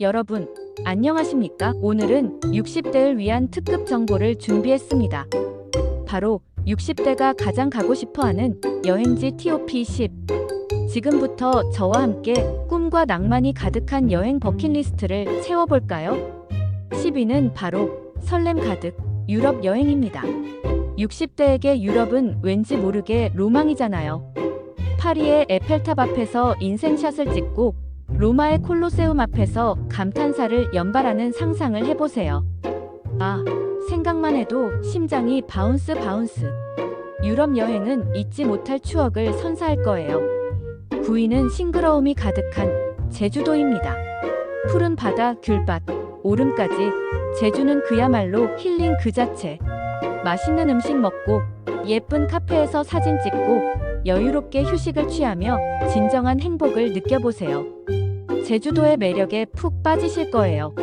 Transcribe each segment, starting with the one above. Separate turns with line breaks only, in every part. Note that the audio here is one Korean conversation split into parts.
여러분, 안녕하십니까? 오늘은 60대를 위한 특급 정보를 준비했습니다. 바로 60대가 가장 가고 싶어 하는 여행지 TOP 10. 지금부터 저와 함께 꿈과 낭만이 가득한 여행 버킷리스트를 채워볼까요? 10위는 바로 설렘 가득 유럽 여행입니다. 60대에게 유럽은 왠지 모르게 로망이잖아요. 파리의 에펠탑 앞에서 인생샷을 찍고 로마의 콜로세움 앞에서 감탄사를 연발하는 상상을 해보세요. 아, 생각만 해도 심장이 바운스 바운스. 유럽 여행은 잊지 못할 추억을 선사할 거예요. 9위는 싱그러움이 가득한 제주도입니다. 푸른 바다, 귤밭, 오름까지 제주는 그야말로 힐링 그 자체. 맛있는 음식 먹고 예쁜 카페에서 사진 찍고 여유롭게 휴식을 취하며 진정한 행복을 느껴보세요. 제주도의 매력에 푹 빠지실 거예요.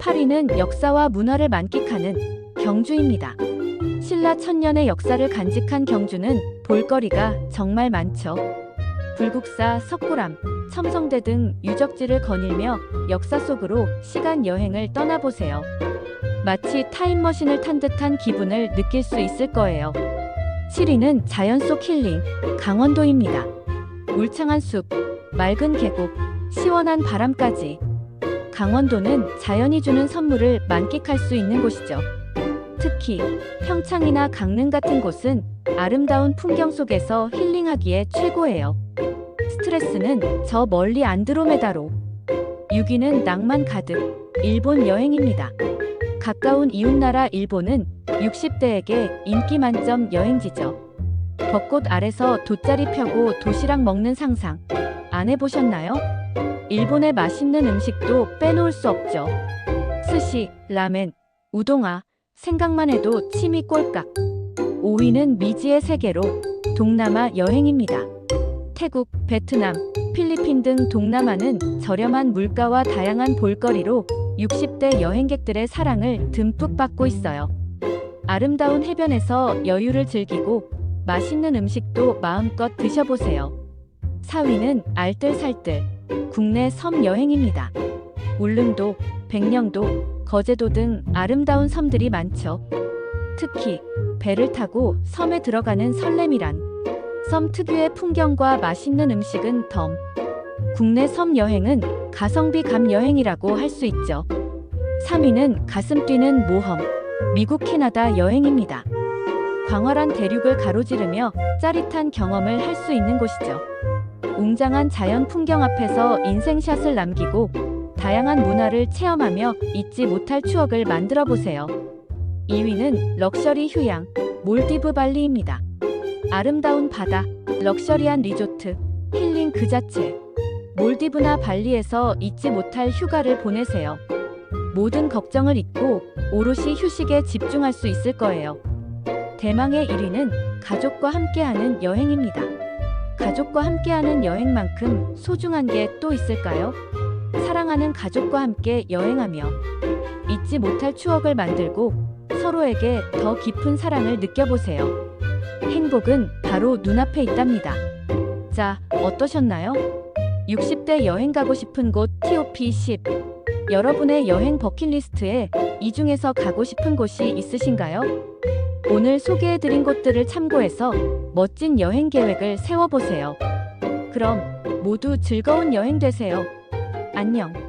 8위는 역사와 문화를 만끽하는 경주입니다. 신라 천년의 역사를 간직한 경주는 볼거리가 정말 많죠. 불국사, 석굴암, 첨성대 등 유적지를 거닐며 역사 속으로 시간 여행을 떠나보세요. 마치 타임머신을 탄 듯한 기분을 느낄 수 있을 거예요. 7위는 자연 속 힐링, 강원도입니다. 울창한 숲, 맑은 계곡, 시원한 바람까지. 강원도는 자연이 주는 선물을 만끽할 수 있는 곳이죠. 특히 평창이나 강릉 같은 곳은 아름다운 풍경 속에서 힐링하기에 최고예요. 스트레스는 저 멀리 안드로메다로. 6위는 낭만 가득 일본 여행입니다. 가까운 이웃나라 일본은 60대에게 인기 만점 여행지죠. 벚꽃 아래서 돗자리 펴고 도시락 먹는 상상 안 해보셨나요? 일본의 맛있는 음식도 빼놓을 수 없죠. 스시, 라멘, 우동아 생각만 해도 침이 꼴깍. 5위는 미지의 세계로 동남아 여행입니다. 태국, 베트남, 필리핀 등 동남아는 저렴한 물가와 다양한 볼거리로 60대 여행객들의 사랑을 듬뿍 받고 있어요. 아름다운 해변에서 여유를 즐기고 맛있는 음식도 마음껏 드셔보세요. 4위는 알뜰살뜰 국내 섬 여행입니다. 울릉도, 백령도, 거제도 등 아름다운 섬들이 많죠. 특히 배를 타고 섬에 들어가는 설렘이란 섬 특유의 풍경과 맛있는 음식은 덤. 국내 섬 여행은 가성비 감 여행이라고 할 수 있죠. 3위는 가슴 뛰는 모험, 미국 캐나다 여행입니다. 광활한 대륙을 가로지르며 짜릿한 경험을 할 수 있는 곳이죠. 웅장한 자연 풍경 앞에서 인생샷을 남기고 다양한 문화를 체험하며 잊지 못할 추억을 만들어 보세요. 2위는 럭셔리 휴양, 몰디브 발리입니다. 아름다운 바다, 럭셔리한 리조트, 힐링 그 자체. 몰디브나 발리에서 잊지 못할 휴가를 보내세요. 모든 걱정을 잊고 오롯이 휴식에 집중할 수 있을 거예요. 대망의 1위는 가족과 함께하는 여행입니다. 가족과 함께하는 여행만큼 소중한 게 또 있을까요? 사랑하는 가족과 함께 여행하며 잊지 못할 추억을 만들고 서로에게 더 깊은 사랑을 느껴보세요. 행복은 바로 눈앞에 있답니다. 자, 어떠셨나요? 60대 여행 가고 싶은 곳 TOP 10. 여러분의 여행 버킷리스트에 이 중에서 가고 싶은 곳이 있으신가요? 오늘 소개해드린 곳들을 참고해서 멋진 여행 계획을 세워보세요. 그럼 모두 즐거운 여행 되세요. 안녕.